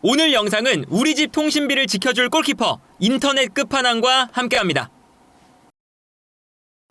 오늘 영상은 우리 집 통신비를 지켜줄 골키퍼 인터넷 끝판왕과 함께합니다.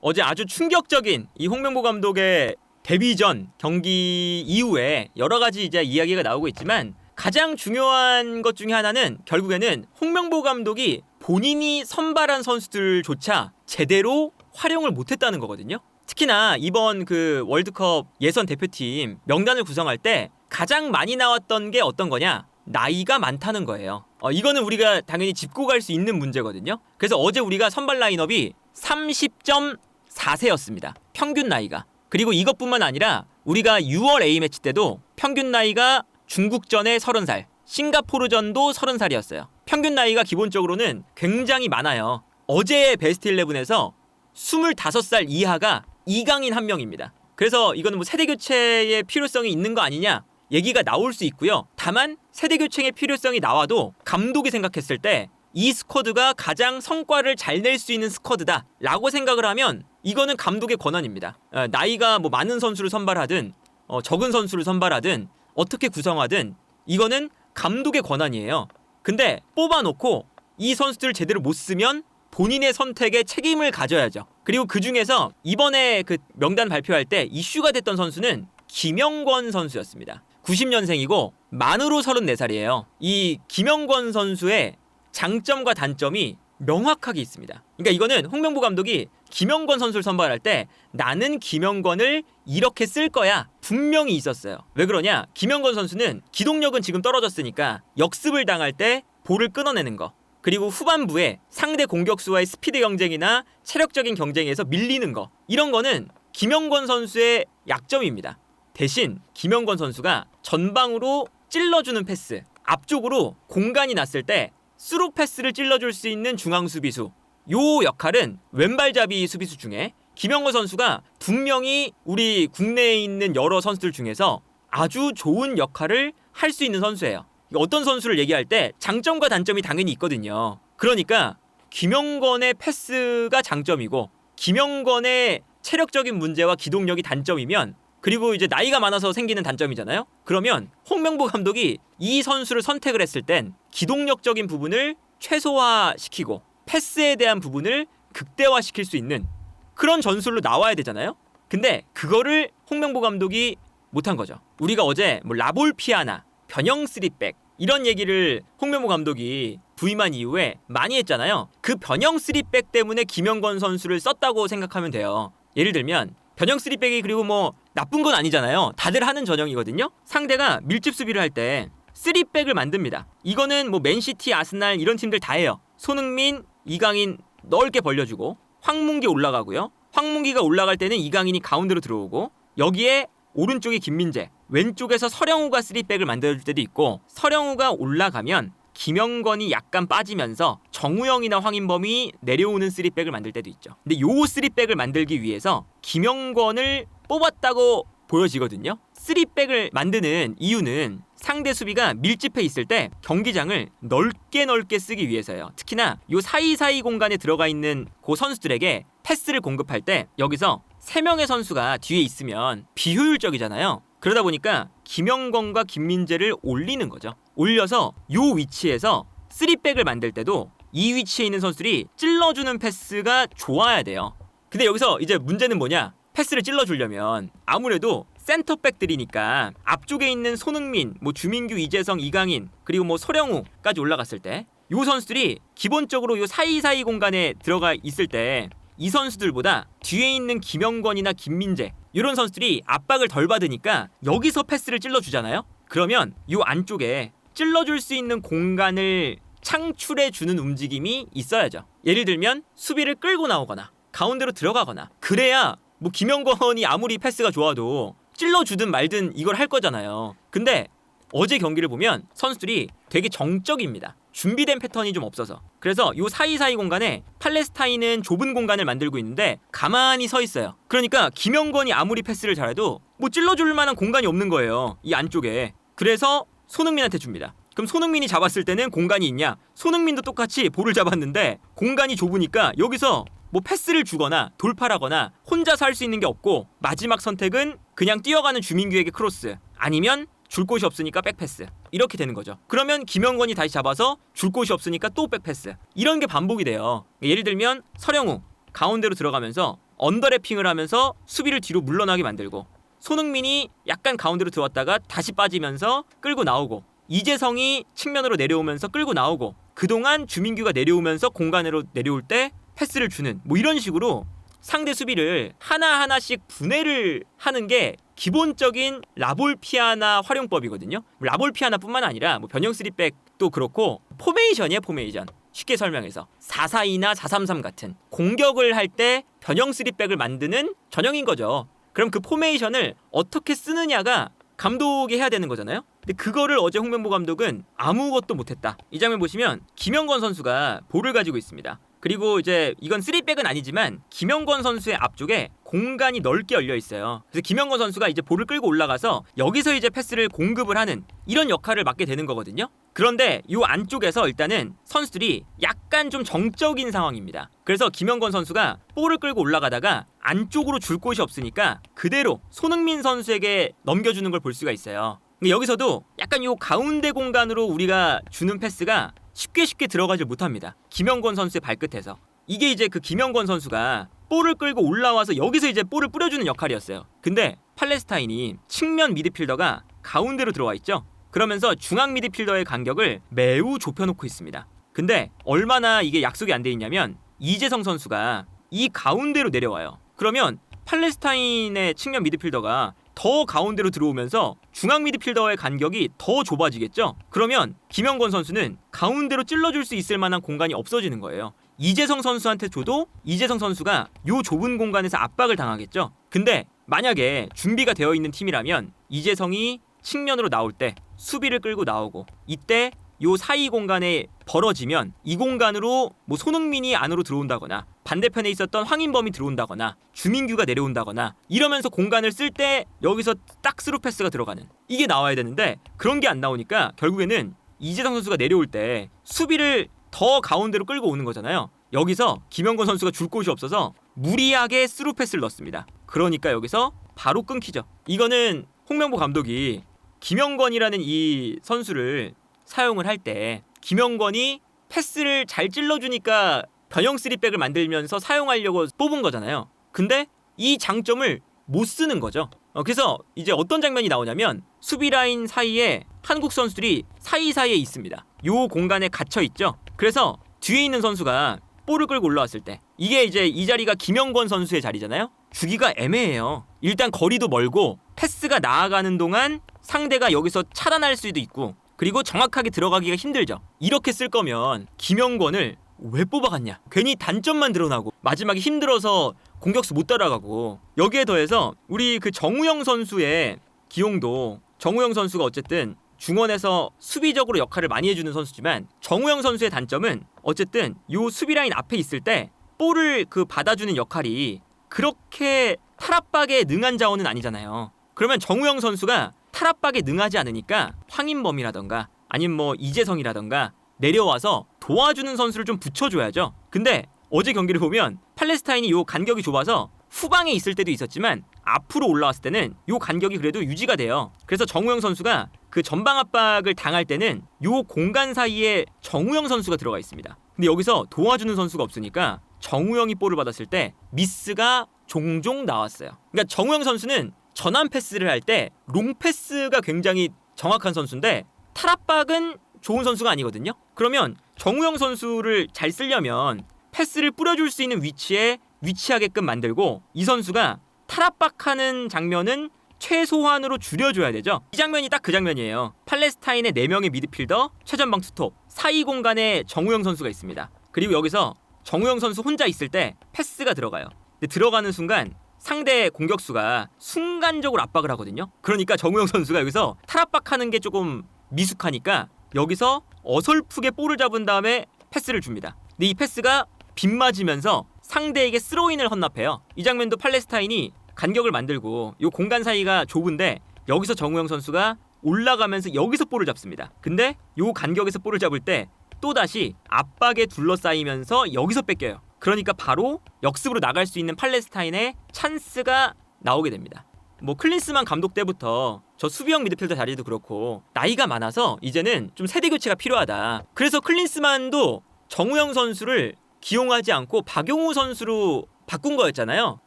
어제 아주 충격적인 이 홍명보 감독의 데뷔전 경기 이후에 여러 가지 이제 이야기가 나오고 있지만 가장 중요한 것 중에 하나는 결국에는 홍명보 감독이 본인이 선발한 선수들조차 제대로 활용을 못했다는 거거든요. 특히나 이번 그 월드컵 예선 대표팀 명단을 구성할 때 가장 많이 나왔던 게 어떤 거냐? 나이가 많다는 거예요. 어, 이거는 우리가 당연히 짚고 갈 수 있는 문제거든요. 그래서 어제 우리가 선발 라인업이 30.4세였습니다. 평균 나이가. 그리고 이것뿐만 아니라 우리가 6월 A매치 때도 평균 나이가 중국전에 30살, 싱가포르전도 30살이었어요. 평균 나이가 기본적으로는 굉장히 많아요. 어제의 베스트 11에서 25살 이하가 이강인 한 명입니다. 그래서 이거는 뭐 세대 교체의 필요성이 있는 거 아니냐 얘기가 나올 수 있고요. 다만 세대 교체의 필요성이 나와도 감독이 생각했을 때 이 스쿼드가 가장 성과를 잘 낼 수 있는 스쿼드다라고 생각을 하면 이거는 감독의 권한입니다. 어, 나이가 뭐 많은 선수를 선발하든 어, 적은 선수를 선발하든 어떻게 구성하든 이거는 감독의 권한이에요. 근데 뽑아놓고 이 선수들을 제대로 못 쓰면 본인의 선택에 책임을 가져야죠. 그리고 그 중에서 이번에 그 명단 발표할 때 이슈가 됐던 선수는 김영권 선수였습니다. 90년생이고 만으로 34살이에요. 이 김영권 선수의 장점과 단점이 명확하게 있습니다. 그러니까 이거는 홍명보 감독이 김영권 선수를 선발할 때 나는 김영권을 이렇게 쓸 거야 분명히 있었어요. 왜 그러냐? 김영권 선수는 기동력은 지금 떨어졌으니까 역습을 당할 때 볼을 끊어내는 거. 그리고 후반부에 상대 공격수와의 스피드 경쟁이나 체력적인 경쟁에서 밀리는 거. 이런 거는 김영권 선수의 약점입니다. 대신 김영권 선수가 전방으로 찔러주는 패스, 앞쪽으로 공간이 났을 때 스루 패스를 찔러줄 수 있는 중앙 수비수. 요 역할은 왼발잡이 수비수 중에 김영권 선수가 분명히 우리 국내에 있는 여러 선수들 중에서 아주 좋은 역할을 할 수 있는 선수예요. 어떤 선수를 얘기할 때 장점과 단점이 당연히 있거든요. 그러니까 김영건의 패스가 장점이고 김영건의 체력적인 문제와 기동력이 단점이면 그리고 이제 나이가 많아서 생기는 단점이잖아요. 그러면 홍명보 감독이 이 선수를 선택을 했을 땐 기동력적인 부분을 최소화시키고 패스에 대한 부분을 극대화시킬 수 있는 그런 전술로 나와야 되잖아요. 근데 그거를 홍명보 감독이 못한 거죠. 우리가 어제 뭐 라볼피아나, 변형 3백 이런 얘기를 홍명보 감독이 부임한 이후에 많이 했잖아요. 그 변형 3백 때문에 김영건 선수를 썼다고 생각하면 돼요. 예를 들면 변형 3백이 그리고 뭐 나쁜 건 아니잖아요. 다들 하는 전형이거든요. 상대가 밀집 수비를 할 때 3백을 만듭니다. 이거는 뭐 맨시티, 아스날 이런 팀들 다 해요. 손흥민, 이강인 넓게 벌려주고 황문기 올라가고요. 황문기가 올라갈 때는 이강인이 가운데로 들어오고 여기에 오른쪽이 김민재, 왼쪽에서 서령우가 3백을 만들어줄 때도 있고 서령우가 올라가면 김영건이 약간 빠지면서 정우영이나 황인범이 내려오는 3백을 만들 때도 있죠. 근데 요 3백을 만들기 위해서 김영건을 뽑았다고 보여지거든요. 3백을 만드는 이유는 상대 수비가 밀집해 있을 때 경기장을 넓게 넓게 쓰기 위해서예요. 특히나 요 사이사이 공간에 들어가 있는 그 선수들에게 패스를 공급할 때 여기서 세 명의 선수가 뒤에 있으면 비효율적이잖아요. 그러다 보니까 김영건과 김민재를 올리는 거죠. 올려서 요 위치에서 3백을 만들 때도 이 위치에 있는 선수들이 찔러주는 패스가 좋아야 돼요. 근데 여기서 이제 문제는 뭐냐? 패스를 찔러주려면 아무래도 센터백들이니까 앞쪽에 있는 손흥민, 뭐 주민규, 이재성, 이강인 그리고 뭐 소령우까지 올라갔을 때 요 선수들이 기본적으로 요 사이사이 공간에 들어가 있을 때 이 선수들보다 뒤에 있는 김영권이나 김민재 이런 선수들이 압박을 덜 받으니까 여기서 패스를 찔러주잖아요. 그러면 요 안쪽에 찔러줄 수 있는 공간을 창출해 주는 움직임이 있어야죠. 예를 들면 수비를 끌고 나오거나 가운데로 들어가거나 그래야 뭐 김영건이 아무리 패스가 좋아도 찔러주든 말든 이걸 할 거잖아요. 근데 어제 경기를 보면 선수들이 되게 정적입니다. 준비된 패턴이 좀 없어서. 그래서 요 사이사이 공간에 팔레스타인은 좁은 공간을 만들고 있는데 가만히 서 있어요. 그러니까 김영건이 아무리 패스를 잘해도 뭐 찔러줄 만한 공간이 없는 거예요. 이 안쪽에. 그래서 손흥민한테 줍니다. 그럼 손흥민이 잡았을 때는 공간이 있냐? 손흥민도 똑같이 볼을 잡았는데 공간이 좁으니까 여기서 뭐 패스를 주거나 돌파하거나 혼자서 할 수 있는 게 없고 마지막 선택은 그냥 뛰어가는 주민규에게 크로스 아니면 줄 곳이 없으니까 백패스 이렇게 되는 거죠. 그러면 김영권이 다시 잡아서 줄 곳이 없으니까 또 백패스 이런 게 반복이 돼요. 예를 들면 서령우 가운데로 들어가면서 언더래핑을 하면서 수비를 뒤로 물러나게 만들고 손흥민이 약간 가운데로 들어왔다가 다시 빠지면서 끌고 나오고 이재성이 측면으로 내려오면서 끌고 나오고 그동안 주민규가 내려오면서 공간으로 내려올 때 패스를 주는 뭐 이런 식으로 상대 수비를 하나하나씩 분해를 하는 게 기본적인 라볼피아나 활용법이거든요. 라볼피아나뿐만 아니라 뭐 변형 3백도 그렇고 포메이션이에요, 포메이션. 쉽게 설명해서 442나 433 같은 공격을 할 때 변형 3백을 만드는 전형인 거죠. 그럼 그 포메이션을 어떻게 쓰느냐가 감독이 해야 되는 거잖아요. 근데 그거를 어제 홍명보 감독은 아무것도 못했다. 이 장면 보시면 김영건 선수가 볼을 가지고 있습니다. 그리고 이제 이건 3백은 아니지만 김영건 선수의 앞쪽에 공간이 넓게 열려 있어요. 그래서 김영건 선수가 이제 볼을 끌고 올라가서 여기서 이제 패스를 공급을 하는 이런 역할을 맡게 되는 거거든요. 그런데 이 안쪽에서 일단은 선수들이 약간 좀 정적인 상황입니다. 그래서 김영건 선수가 볼을 끌고 올라가다가 안쪽으로 줄 곳이 없으니까 그대로 손흥민 선수에게 넘겨주는 걸 볼 수가 있어요. 여기서도 약간 요 가운데 공간으로 우리가 주는 패스가 쉽게 쉽게 들어가질 못합니다. 김영권 선수의 발끝에서 이게 이제 그 김영권 선수가 볼을 끌고 올라와서 여기서 이제 볼을 뿌려주는 역할이었어요. 근데 팔레스타인이 측면 미드필더가 가운데로 들어와 있죠. 그러면서 중앙 미드필더의 간격을 매우 좁혀놓고 있습니다. 근데 얼마나 이게 약속이 안 돼 있냐면 이재성 선수가 이 가운데로 내려와요. 그러면 팔레스타인의 측면 미드필더가 더 가운데로 들어오면서 중앙 미드필더의 간격이 더 좁아지겠죠? 그러면 김영권 선수는 가운데로 찔러줄 수 있을 만한 공간이 없어지는 거예요. 이재성 선수한테 줘도 이재성 선수가 요 좁은 공간에서 압박을 당하겠죠? 근데 만약에 준비가 되어 있는 팀이라면 이재성이 측면으로 나올 때 수비를 끌고 나오고 이때 요 사이 공간에 벌어지면 이 공간으로 뭐 손흥민이 안으로 들어온다거나 반대편에 있었던 황인범이 들어온다거나 주민규가 내려온다거나 이러면서 공간을 쓸 때 여기서 딱 스루 패스가 들어가는 이게 나와야 되는데 그런 게 안 나오니까 결국에는 이재성 선수가 내려올 때 수비를 더 가운데로 끌고 오는 거잖아요. 여기서 김영건 선수가 줄 곳이 없어서 무리하게 스루 패스를 넣습니다. 그러니까 여기서 바로 끊기죠. 이거는 홍명보 감독이 김영건이라는 이 선수를 사용을 할 때 김영건이 패스를 잘 찔러주니까 변형 3백을 만들면서 사용하려고 뽑은 거잖아요. 근데 이 장점을 못 쓰는 거죠. 어, 그래서 이제 어떤 장면이 나오냐면 수비 라인 사이에 한국 선수들이 사이사이에 있습니다. 요 공간에 갇혀 있죠. 그래서 뒤에 있는 선수가 볼을 끌고 올라왔을 때 이게 이제 이 자리가 김영권 선수의 자리잖아요. 주기가 애매해요. 일단 거리도 멀고 패스가 나아가는 동안 상대가 여기서 차단할 수도 있고 그리고 정확하게 들어가기가 힘들죠. 이렇게 쓸 거면 김영권을 왜 뽑아갔냐? 괜히 단점만 드러나고 마지막에 힘들어서 공격수 못 따라가고 여기에 더해서 우리 그 정우영 선수의 기용도 정우영 선수가 어쨌든 중원에서 수비적으로 역할을 많이 해주는 선수지만 정우영 선수의 단점은 어쨌든 요 수비 라인 앞에 있을 때 볼을 그 받아주는 역할이 그렇게 탈압박에 능한 자원은 아니잖아요. 그러면 정우영 선수가 탈압박에 능하지 않으니까 황인범이라던가 아니면 뭐 이재성이라던가 내려와서 도와주는 선수를 좀 붙여줘야죠. 근데 어제 경기를 보면 팔레스타인이 요 간격이 좁아서 후방에 있을 때도 있었지만 앞으로 올라왔을 때는 요 간격이 그래도 유지가 돼요. 그래서 정우영 선수가 그 전방 압박을 당할 때는 요 공간 사이에 정우영 선수가 들어가 있습니다. 근데 여기서 도와주는 선수가 없으니까 정우영이 볼을 받았을 때 미스가 종종 나왔어요. 그러니까 정우영 선수는 전환 패스를 할 때 롱 패스가 굉장히 정확한 선수인데 탈압박은 좋은 선수가 아니거든요. 그러면 정우영 선수를 잘 쓰려면 패스를 뿌려줄 수 있는 위치에 위치하게끔 만들고 이 선수가 탈압박하는 장면은 최소한으로 줄여줘야 되죠. 이 장면이 딱 그 장면이에요. 팔레스타인의 4명의 미드필더, 최전방 투톱, 사이 공간에 정우영 선수가 있습니다. 그리고 여기서 정우영 선수 혼자 있을 때 패스가 들어가요. 들어가는 순간 상대 공격수가 순간적으로 압박을 하거든요. 그러니까 정우영 선수가 여기서 탈압박하는 게 조금 미숙하니까 여기서 어설프게 볼을 잡은 다음에 패스를 줍니다. 근데 이 패스가 빗 맞으면서 상대에게 스로인을 헌납해요. 이 장면도 팔레스타인이 간격을 만들고 이 공간 사이가 좁은데 여기서 정우영 선수가 올라가면서 여기서 볼을 잡습니다. 근데 이 간격에서 볼을 잡을 때 또다시 압박에 둘러싸이면서 여기서 뺏겨요. 그러니까 바로 역습으로 나갈 수 있는 팔레스타인의 찬스가 나오게 됩니다. 뭐 클린스만 감독 때부터 저 수비형 미드필더 자리도 그렇고 나이가 많아서 이제는 좀 세대 교체가 필요하다. 그래서 클린스만도 정우영 선수를 기용하지 않고 박용우 선수로 바꾼 거였잖아요.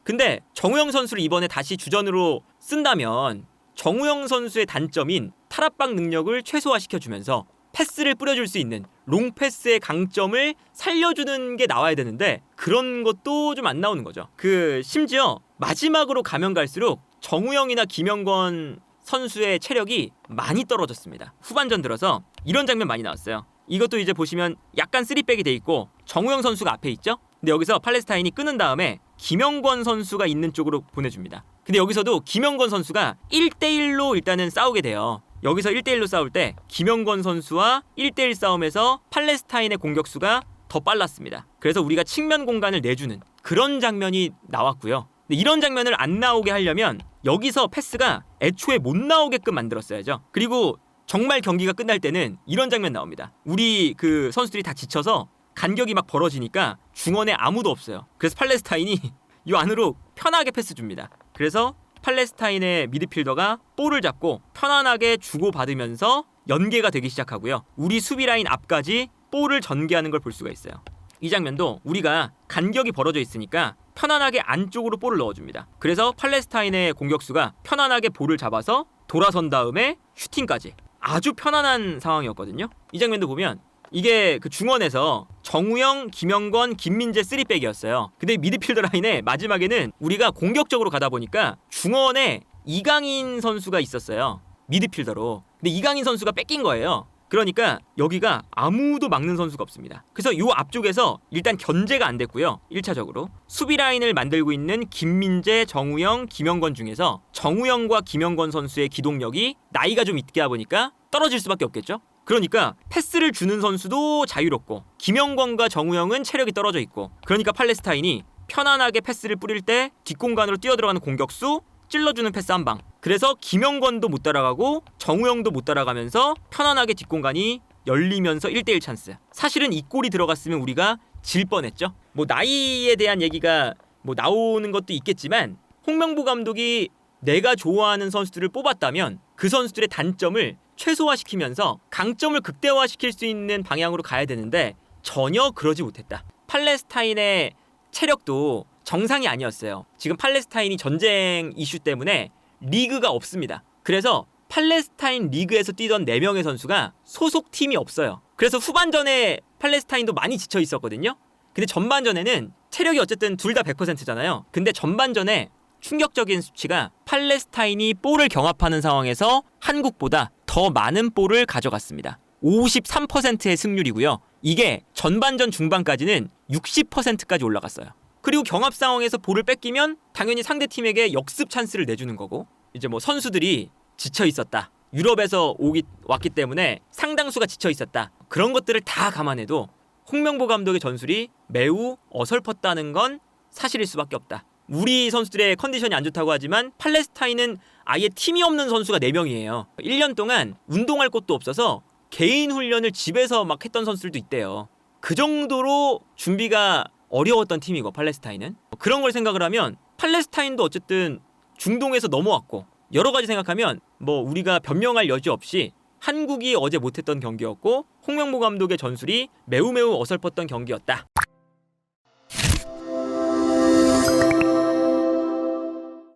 근데 정우영 선수를 이번에 다시 주전으로 쓴다면 정우영 선수의 단점인 탈압박 능력을 최소화시켜 주면서 패스를 뿌려줄 수 있는 롱 패스의 강점을 살려주는 게 나와야 되는데 그런 것도 좀 안 나오는 거죠. 그 심지어 마지막으로 가면 갈수록 정우영이나 김영권 선수의 체력이 많이 떨어졌습니다. 후반전 들어서 이런 장면 많이 나왔어요. 이것도 이제 보시면 약간 쓰리백이 돼 있고 정우영 선수가 앞에 있죠. 근데 여기서 팔레스타인이 끊은 다음에 김영권 선수가 있는 쪽으로 보내줍니다. 근데 여기서도 김영권 선수가 1대1로 일단은 싸우게 돼요. 여기서 1대1로 싸울 때 김영권 선수와 1대1 싸움에서 팔레스타인의 공격수가 더 빨랐습니다. 그래서 우리가 측면 공간을 내주는 그런 장면이 나왔고요. 이런 장면을 안 나오게 하려면 여기서 패스가 애초에 못 나오게끔 만들었어야죠. 그리고 정말 경기가 끝날 때는 이런 장면 나옵니다. 우리 그 선수들이 다 지쳐서 간격이 막 벌어지니까 중원에 아무도 없어요. 그래서 팔레스타인이 이 안으로 편하게 패스 줍니다. 그래서 팔레스타인의 미드필더가 볼을 잡고 편안하게 주고받으면서 연계가 되기 시작하고요. 우리 수비 라인 앞까지 볼을 전개하는 걸 볼 수가 있어요. 이 장면도 우리가 간격이 벌어져 있으니까 편안하게 안쪽으로 볼을 넣어줍니다. 그래서 팔레스타인의 공격수가 편안하게 볼을 잡아서 돌아선 다음에 슈팅까지 아주 편안한 상황이었거든요. 이 장면도 보면 이게 그 중원에서 정우영, 김영건, 김민재 쓰리백이었어요. 근데 미드필더 라인에 마지막에는 우리가 공격적으로 가다 보니까 중원에 이강인 선수가 있었어요. 미드필더로. 근데 이강인 선수가 뺏긴 거예요. 그러니까 여기가 아무도 막는 선수가 없습니다. 그래서 요 앞쪽에서 일단 견제가 안 됐고요. 1차적으로. 수비 라인을 만들고 있는 김민재, 정우영, 김영건 중에서 정우영과 김영건 선수의 기동력이 나이가 좀 있게 보니까 떨어질 수밖에 없겠죠. 그러니까 패스를 주는 선수도 자유롭고 김영권과 정우영은 체력이 떨어져 있고 그러니까 팔레스타인이 편안하게 패스를 뿌릴 때 뒷공간으로 뛰어들어가는 공격수 찔러주는 패스 한 방. 그래서 김영권도 못 따라가고 정우영도 못 따라가면서 편안하게 뒷공간이 열리면서 1대1 찬스. 사실은 이 골이 들어갔으면 우리가 질 뻔했죠. 뭐 나이에 대한 얘기가 뭐 나오는 것도 있겠지만 홍명보 감독이 내가 좋아하는 선수들을 뽑았다면 그 선수들의 단점을 최소화시키면서 강점을 극대화시킬 수 있는 방향으로 가야 되는데 전혀 그러지 못했다. 팔레스타인의 체력도 정상이 아니었어요. 지금 팔레스타인이 전쟁 이슈 때문에 리그가 없습니다. 그래서 팔레스타인 리그에서 뛰던 4명의 선수가 소속 팀이 없어요. 그래서 후반전에 팔레스타인도 많이 지쳐 있었거든요. 근데 전반전에는 체력이 어쨌든 둘 다 100%잖아요. 근데 전반전에 충격적인 수치가 팔레스타인이 볼을 경합하는 상황에서 한국보다 더 많은 볼을 가져갔습니다. 53%의 승률이고요. 이게 전반전 중반까지는 60%까지 올라갔어요. 그리고 경합 상황에서 볼을 뺏기면 당연히 상대 팀에게 역습 찬스를 내주는 거고 이제 뭐 선수들이 지쳐 있었다. 유럽에서 오기 왔기 때문에 상당수가 지쳐 있었다. 그런 것들을 다 감안해도 홍명보 감독의 전술이 매우 어설펐다는 건 사실일 수밖에 없다. 우리 선수들의 컨디션이 안 좋다고 하지만 팔레스타인은 아예 팀이 없는 선수가 4명이에요. 1년 동안 운동할 곳도 없어서 개인 훈련을 집에서 막 했던 선수들도 있대요. 그 정도로 준비가 어려웠던 팀이고 팔레스타인은 그런 걸 생각을 하면 팔레스타인도 어쨌든 중동에서 넘어왔고 여러 가지 생각하면 뭐 우리가 변명할 여지 없이 한국이 어제 못했던 경기였고 홍명보 감독의 전술이 매우 매우 어설펐던 경기였다.